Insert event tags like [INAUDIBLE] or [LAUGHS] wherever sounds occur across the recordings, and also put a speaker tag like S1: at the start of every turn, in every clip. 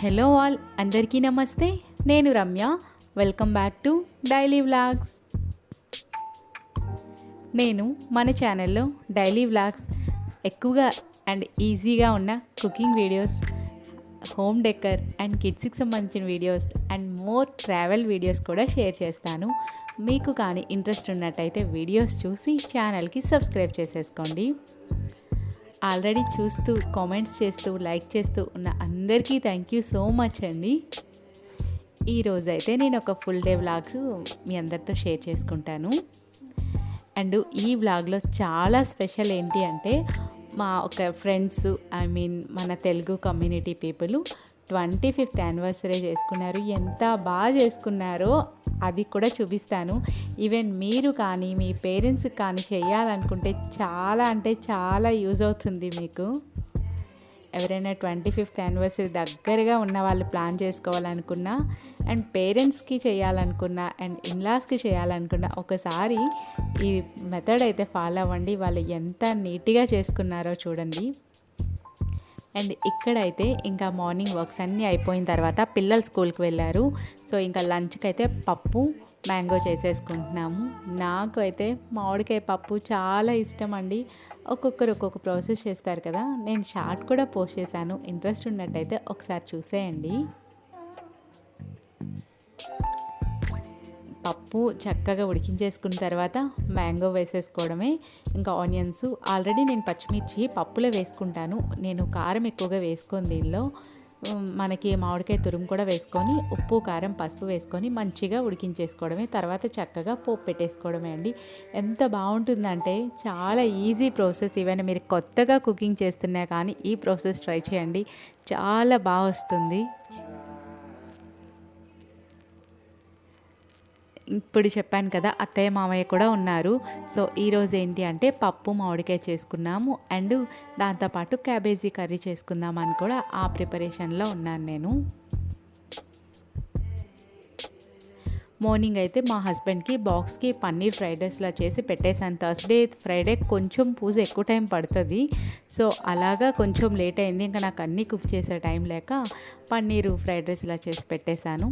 S1: Hello all అందరికీ నమస్తే. నేను Ramya. Welcome back to daily vlogs నేను మన ఛానల్లో డైలీ వ్లాగ్స్ ఎక్కువగా అండ్ ఈజీగా ఉన్న cooking videos home decor and కిడ్స్కి సంబంధించిన videos and more travel videos కూడా షేర్ చేస్తాను. మీకు కానీ ఇంట్రెస్ట్ ఉన్నట్టయితే వీడియోస్ చూసి ఛానల్కి సబ్స్క్రైబ్ చేసేసుకోండి. ఆల్రెడీ చూస్తూ కామెంట్స్ చేస్తూ లైక్ చేస్తూ ఉన్న అందరికీ థ్యాంక్ యూ సో మచ్ అండి. ఈరోజైతే నేను ఒక ఫుల్ డే వ్లాగ్ మీ అందరితో షేర్ చేసుకుంటాను. అండ్ ఈ వ్లాగ్లో చాలా స్పెషల్ ఏంటి అంటే మా ఒక ఫ్రెండ్స్ ఐ మీన్ మన Telugu community people twenty fifth anniversary చేసుకున్నారు. ఎంత బాగా చేసుకున్నారో అది కూడా చూపిస్తాను. ఈవెన్ మీరు కానీ మీ పేరెంట్స్కి కానీ చేయాలనుకుంటే చాలా అంటే చాలా యూజ్ అవుతుంది మీకు. ఎవరైనా ట్వంటీ ఫిఫ్త్ యానివర్సరీ దగ్గరగా ఉన్న వాళ్ళు ప్లాన్ చేసుకోవాలనుకున్నా అండ్ పేరెంట్స్కి చేయాలనుకున్నా అండ్ ఇన్లాస్కి చేయాలనుకున్నా ఒకసారి ఈ మెథడ్ అయితే ఫాలో అవ్వండి. వాళ్ళు ఎంత నీట్గా చేసుకున్నారో చూడండి. అండ్ ఇక్కడైతే ఇంకా మార్నింగ్ వర్క్స్ అన్నీ అయిపోయిన తర్వాత పిల్లలు స్కూల్కి వెళ్ళారు. సో ఇంకా లంచ్కి అయితే పప్పు మ్యాంగో చేసేసుకుంటున్నాము. నాకు అయితే మామిడికాయ పప్పు చాలా ఇష్టం అండి ఒక్కొక్కరు ఒక్కొక్క ప్రాసెస్ చేస్తారు కదా నేను షార్ట్ కూడా పోస్ట్ చేశాను. ఇంట్రెస్ట్ ఉన్నట్టయితే ఒకసారి చూసేయండి. పప్పు చక్కగా ఉడికించేసుకున్న తర్వాత మ్యాంగో వేసేసుకోవడమే. ఇంకా ఆనియన్స్. ఆల్రెడీ నేను పచ్చిమిర్చి పప్పులో వేసుకుంటాను. నేను కారం ఎక్కువగా వేసుకొని దీనిలో. మనకి మామిడికాయ తురుము కూడా వేసుకొని ఉప్పు కారం పసుపు వేసుకొని మంచిగా ఉడికించేసుకోవడమే. తర్వాత చక్కగా పోపు పెట్టేసుకోవడమే అండి. ఎంత బాగుంటుందంటే చాలా ఈజీ ప్రాసెస్. ఈవెన్ మీరు కొత్తగా కుకింగ్ చేస్తున్నా కానీ ఈ ప్రాసెస్ ట్రై చేయండి. చాలా బాగా వస్తుంది. ఇప్పుడు చెప్పాను కదా అత్తయ్య మామయ్య కూడా ఉన్నారు. సో ఈరోజు ఏంటి అంటే పప్పు మామిడికాయ చేసుకున్నాము. అండ్ దాంతోపాటు క్యాబేజీ కర్రీ చేసుకుందామని కూడా ఆ ప్రిపరేషన్లో ఉన్నాను నేను. మార్నింగ్ అయితే మా హస్బెండ్కి బాక్స్కి పన్నీర్ ఫ్రైడ్ రైస్లా చేసి పెట్టేశాను. థర్స్డే ఫ్రైడే కొంచెం పూజ ఎక్కువ టైం పడుతుంది. సో అలాగా కొంచెం లేట్ అయింది. ఇంకా నాకు అన్నీ కుక్ చేసే టైం లేక పన్నీరు ఫ్రైడ్ రైస్లా చేసి పెట్టేశాను.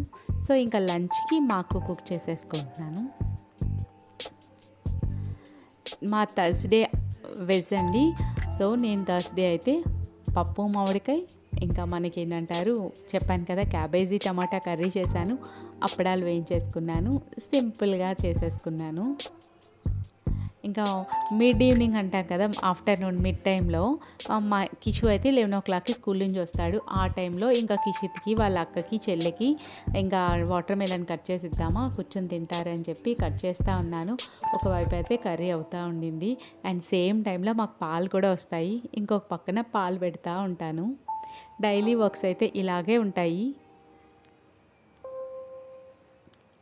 S1: సో ఇంకా లంచ్కి మాకు కుక్ చేసేసుకుంటున్నాను. మా థర్స్డే వెజ్ అండి. సో నేను థర్స్డే అయితే పప్పు మామిడికాయ ఇంకా మనకి ఏంటంటారు చెప్పాను కదా క్యాబేజీ టమాటా కర్రీ చేశాను. అప్పడాలు వేయించేసుకున్నాను సింపుల్గా చేసేసుకున్నాను. ఇంకా మిడ్ ఈవినింగ్ అంటాం కదా ఆఫ్టర్నూన్ మిడ్ టైంలో మా కిషు అయితే లెవెన్ ఓ క్లాక్కి స్కూల్ నుంచి వస్తాడు. ఆ టైంలో ఇంకా కిషిత్కి వాళ్ళ అక్కకి చెల్లికి ఇంకా వాటర్ మెలన్ కట్ చేసి ఇద్దామా కూర్చొని తింటారని చెప్పి కట్ చేస్తూ ఉన్నాను. ఒకవైపు అయితే కర్రీ అవుతూ ఉండింది. అండ్ సేమ్ టైంలో మాకు పాలు కూడా వస్తాయి. ఇంకొక పక్కన పాలు పెడతా ఉంటాను. డైలీ వర్క్స్ అయితే ఇలాగే ఉంటాయి.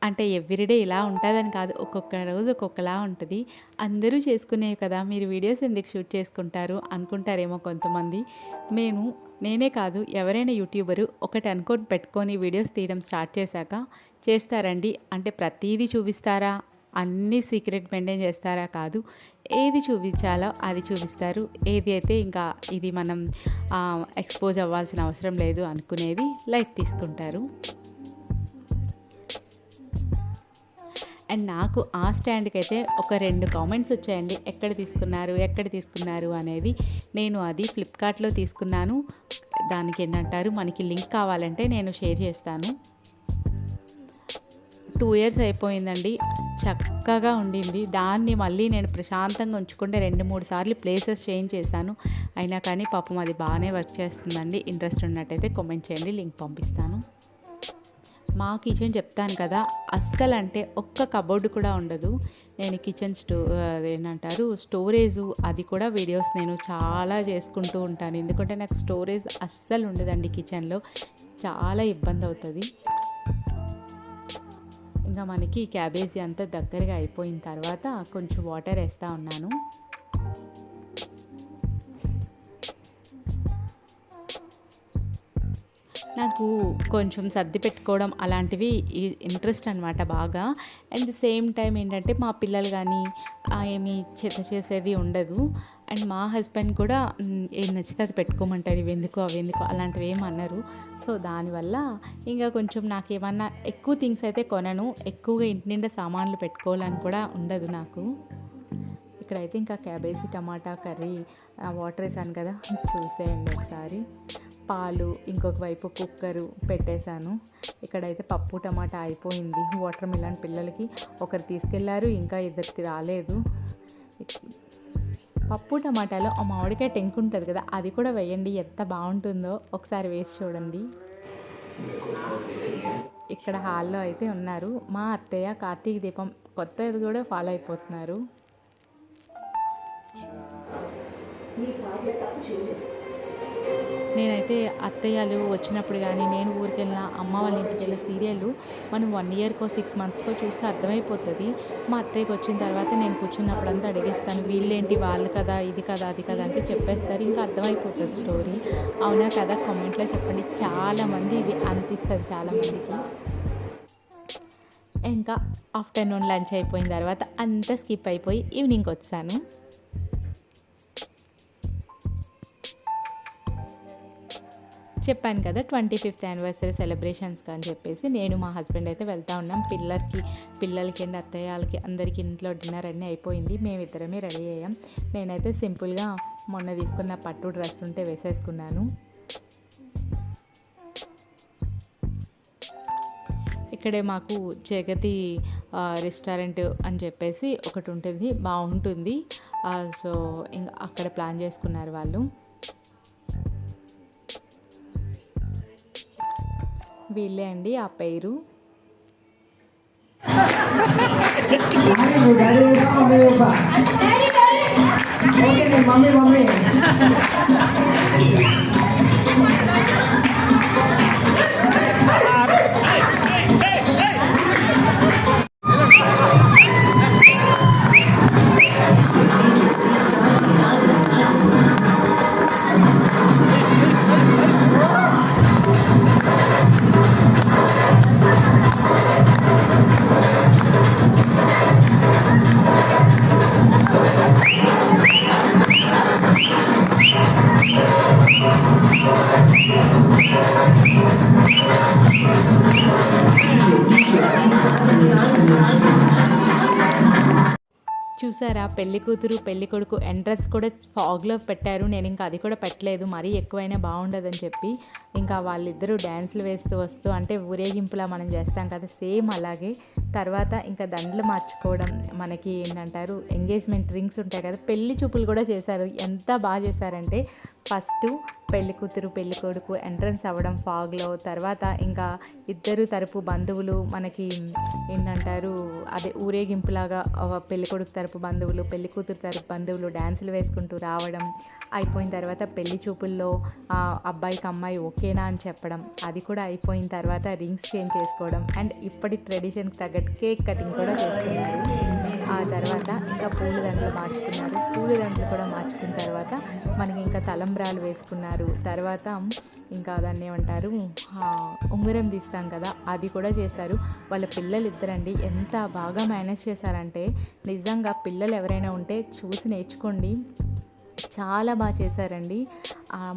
S1: అంటే ఎవ్రీడే ఇలా ఉంటుందని కాదు ఒక్కొక్క రోజు ఒక్కొక్కలా ఉంటుంది. అందరూ చేసుకునేవి కదా మీరు వీడియోస్ ఎందుకు షూట్ చేసుకుంటారు అనుకుంటారేమో కొంతమంది. మేము నేనే కాదు ఎవరైనా యూట్యూబరు ఒకటి అనుకోని పెట్టుకొని వీడియోస్ తీయడం స్టార్ట్ చేశాక చేస్తారండి. అంటే ప్రతీదీ చూపిస్తారా? అన్నీ సీక్రెట్ మెయింటైన్ చేస్తారా కాదు ఏది చూపించాలో అది చూపిస్తారు. ఏది అయితే ఇంకా ఇది మనం ఎక్స్పోజ్ అవ్వాల్సిన అవసరం లేదు అనుకునేది లైట్ తీసుకుంటారు. అండ్ నాకు ఆ స్టాండ్కి అయితే ఒక రెండు కామెంట్స్ వచ్చాయండి. ఎక్కడ తీసుకున్నారు ఎక్కడ తీసుకున్నారు అనేది నేను అది ఫ్లిప్కార్ట్లో తీసుకున్నాను. దానికి ఏంటంటారు మనకి లింక్ కావాలంటే నేను షేర్ చేస్తాను. టూ ఇయర్స్ అయిపోయిందండి. చక్కగా ఉండింది. దాన్ని మళ్ళీ నేను ప్రశాంతంగా ఉంచుకుంటే రెండు మూడు సార్లు ప్లేసెస్ చేంజ్ చేశాను. అయినా కానీ పాపం అది బాగానే వర్క్ చేస్తుందండి. ఇంట్రెస్ట్ ఉన్నట్టయితే కామెంట్ చేయండి. లింక్ పంపిస్తాను. మా కిచెన్ చెప్తాను కదా అస్సలు అంటే ఒక్క కబోర్డు కూడా ఉండదు. నేను కిచెన్ స్టో ఏంటంటారు స్టోరేజ్ అది కూడా వీడియోస్ నేను చాలా చేసుకుంటూ ఉంటాను. ఎందుకంటే నాకు స్టోరేజ్ అస్సలు ఉండదండి కిచెన్లో చాలా ఇబ్బంది అవుతుంది. ఇంకా మనకి క్యాబేజీ అంతా దగ్గరగా అయిపోయిన తర్వాత కొంచెం వాటర్ వేస్తూ ఉన్నాను. నాకు కొంచెం సర్ది పెట్టుకోవడం అలాంటివి ఇంట్రెస్ట్ అనమాట బాగా. అండ్ సేమ్ టైం ఏంటంటే మా పిల్లలు కానీ ఏమి చెత్త చేసేది ఉండదు. అండ్ మా హస్బెండ్ కూడా ఏం ఏది నచ్చితే అది పెట్టుకోమంటారు. ఇవి ఎందుకు అవి ఎందుకు? అలాంటివి ఏమన్నారు సో దానివల్ల ఇంకా కొంచెం నాకు ఏమన్నా ఎక్కువ థింగ్స్ అయితే కొనను. ఎక్కువగా ఇంటి నిండా సామాన్లు పెట్టుకోవాలని కూడా ఉండదు నాకు. ఇక్కడైతే ఇంకా క్యాబేజీ టమాటా కర్రీ వాటర్ వేసాను కదా. చూసేయండి ఒకసారి. పాలు ఇంకొక వైపు కుక్కరు పెట్టేశాను. ఇక్కడైతే పప్పు టమాటా అయిపోయింది. వాటర్ మిలన్ పిల్లలకి ఒకరు తీసుకెళ్ళారు ఇంకా ఇద్దరికి రాలేదు. పప్పు టమాటాలో ఆ మామిడికాయ టెంక్ ఉంటుంది కదా అది కూడా వేయండి. ఎంత బాగుంటుందో ఒకసారి వేసి చూడండి. ఇక్కడ హాల్లో అయితే ఉన్నారు. మా అత్తయ్య కార్తీక దీపం కొత్తది కూడా ఫాలో అయిపోతున్నారు. నేనైతే అత్తయ్యలు వచ్చినప్పుడు కానీ నేను ఊరికి వెళ్ళిన అమ్మ వాళ్ళ ఇంటికి వెళ్ళిన సీరియల్ మనం వన్ ఇయర్కో సిక్స్ మంత్స్కో చూస్తే అర్థమైపోతుంది. మా అత్తయ్యకి వచ్చిన తర్వాత నేను కూర్చున్నప్పుడంతా అడిగేస్తాను వీళ్ళేంటి వాళ్ళు కదా ఇది కదా అది కదా అంటే చెప్పేస్తారు. ఇంకా అర్థమైపోతుంది స్టోరీ అవునా కదా? కామెంట్లో చెప్పండి. చాలామంది ఇది అనిపిస్తుంది చాలామందికి. ఇంకా ఆఫ్టర్నూన్ లంచ్ అయిపోయిన తర్వాత అంతా స్కిప్ అయిపోయి ఈవినింగ్కి వచ్చాను. చెప్పాను కదా ట్వంటీ ఫిఫ్త్ యానివర్సరీ సెలబ్రేషన్స్ అని చెప్పేసి నేను మా హస్బెండ్ అయితే వెళ్తూ ఉన్నాం. పిల్లలకి పిల్లలకి అండ్ అత్తయ్యలకి అందరికీ ఇంట్లో డిన్నర్ అన్నీ అయిపోయింది. మేమిద్దరమే రెడీ అయ్యాం. నేనైతే సింపుల్గా మొన్న తీసుకున్న పట్టు డ్రెస్ ఉంటే వేసేసుకున్నాను. ఇక్కడే మాకు జగతి రెస్టారెంట్ అని చెప్పేసి ఒకటి ఉంటుంది. బాగుంటుంది. సో ఇంకా అక్కడ ప్లాన్ చేసుకున్నారు వాళ్ళు. వీళ్ళే అండి ఆ పేరు. [LAUGHS] చూసారా? పెళ్ళి కూతురు పెళ్ళి కొడుకు ఎంట్రన్స్ కూడా ఫాగ్లో పెట్టారు. నేను ఇంకా అది కూడా పెట్టలేదు. మరీ ఎక్కువైనా బాగుండదని చెప్పి ఇంకా వాళ్ళిద్దరూ డ్యాన్స్లు వేస్తూ వస్తూ అంటే ఊరేగింపులా మనం చేస్తాం కదా సేమ్ అలాగే. తర్వాత ఇంకా దండలు మార్చుకోవడం మనకి ఏంటంటారు? ఎంగేజ్మెంట్ రింగ్స్ ఉంటాయి కదా పెళ్ళి చూపులు కూడా చేశారు. ఎంత బాగా చేశారంటే ఫస్ట్ పెళ్ళి కూతురు పెళ్ళి కొడుకు ఎంట్రన్స్ అవ్వడం ఫాగ్లో తర్వాత ఇంకా ఇద్దరు తరపు బంధువులు మనకి ఏంటంటారు? అదే ఊరేగింపులాగా పెళ్ళి కొడుకు తరపు బంధువులు పెళ్ళి కూతురు తరపు బంధువులు డ్యాన్సులు వేసుకుంటూ రావడం అయిపోయిన తర్వాత పెళ్ళి చూపుల్లో అబ్బాయికి అమ్మాయి ఓకేనా? అని చెప్పడం అది కూడా అయిపోయిన తర్వాత రింగ్స్ చేంజ్ చేసుకోవడం అండ్ ఇప్పటి ట్రెడిషన్కి తగ్గట్టు కేక్ కటింగ్ కూడా చేసుకున్నారు. ఆ తర్వాత ఇంకా పూల దండలు మార్చుకున్నారు. పూల దండలు కూడా మార్చుకున్న తర్వాత మనకి ఇంకా తలంబ్రాలు వేసుకున్నారు. తర్వాత ఇంకా దాన్ని ఏమంటారు? ఉంగరం తీస్తాం కదా అది కూడా చేశారు. వాళ్ళ పిల్లలు ఇద్దరండి ఎంత బాగా మేనేజ్ చేశారంటే నిజంగా పిల్లలు ఎవరైనా ఉంటే చూసి నేర్చుకోండి. చాలా బాగా చేశారండి.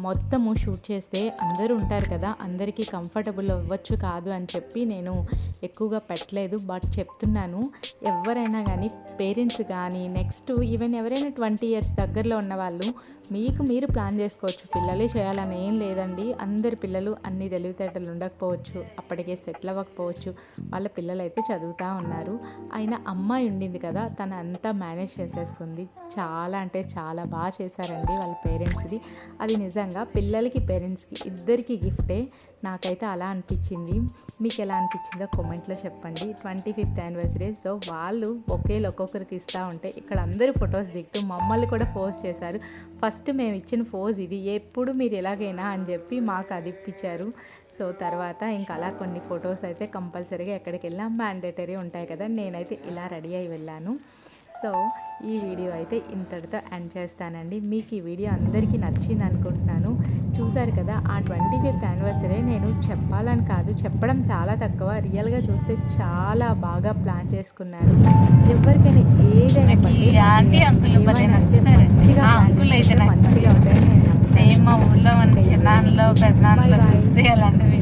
S1: మొత్తము షూట్ చేస్తే అందరూ ఉంటారు కదా అందరికీ కంఫర్టబుల్ అవ్వచ్చు కాదు అని చెప్పి నేను ఎక్కువగా పెట్టలేదు. బట్ చెప్తున్నాను ఎవరైనా కానీ పేరెంట్స్ కానీ నెక్స్ట్ ఈవెన్ ఎవరైనా ట్వంటీ ఇయర్స్ దగ్గరలో ఉన్న వాళ్ళు మీకు మీరు ప్లాన్ చేసుకోవచ్చు. పిల్లలే చేయాలని ఏం లేదండి. అందరి పిల్లలు అన్ని తెలివితేటలు ఉండకపోవచ్చు అప్పటికే సెటిల్ అవ్వకపోవచ్చు. వాళ్ళ పిల్లలు అయితే చదువుతూ ఉన్నారు. అయినా అమ్మాయి ఉండింది కదా తను అంతా మేనేజ్ చేసేసుకుంది. చాలా అంటే చాలా బాగా చేశారండి వాళ్ళ పేరెంట్స్ది అది నిజంగా పిల్లలకి పేరెంట్స్కి ఇద్దరికి గిఫ్టే. నాకైతే అలా అనిపించింది. మీకు ఎలా అనిపించిందో కామెంట్లో చెప్పండి. ట్వంటీ ఫిఫ్త్ యానివర్సరీ సో వాళ్ళు ఒకేళ్ళు ఒక్కొక్కరికి ఇస్తూ ఉంటే ఇక్కడ అందరూ ఫొటోస్ దిగుతూ మమ్మల్ని కూడా ఫోజ్ చేశారు. ఫస్ట్ మేము ఇచ్చిన ఫోజ్ ఇది. ఎప్పుడు మీరు ఎలాగైనా అని చెప్పి మాకు అది ఇప్పించారు. సో తర్వాత ఇంకా అలా కొన్ని ఫొటోస్ అయితే కంపల్సరీగా ఎక్కడికి వెళ్ళినా మ్యాండేటరీ ఉంటాయి కదా. నేనైతే ఇలా రెడీ అయి వెళ్ళాను. సో ఈ వీడియో అయితే ఇంతటితో ఎండ్ చేస్తానండి. మీకు ఈ వీడియో అందరికీ నచ్చింది అనుకుంటున్నాను. చూసారు కదా ఆ ట్వంటీ ఫిఫ్త్ యానివర్సరీ నేను చెప్పాలి కావాలని కాదు చెప్పడం చాలా తక్కువ. రియల్గా చూస్తే చాలా బాగా ప్లాన్ చేసుకున్నారు. ఎవరికైనా ఏదైనా. మంచిగా
S2: అయితే
S1: చేస్తే
S2: నాకు
S1: మంచిగా ఉంటాయని నేను నమ్ముతాను.
S2: సేమ్ మా ఊళ్ళో మన చిన్నాన్నలో పెద్దనాన్నలో చూస్తే అలాంటివి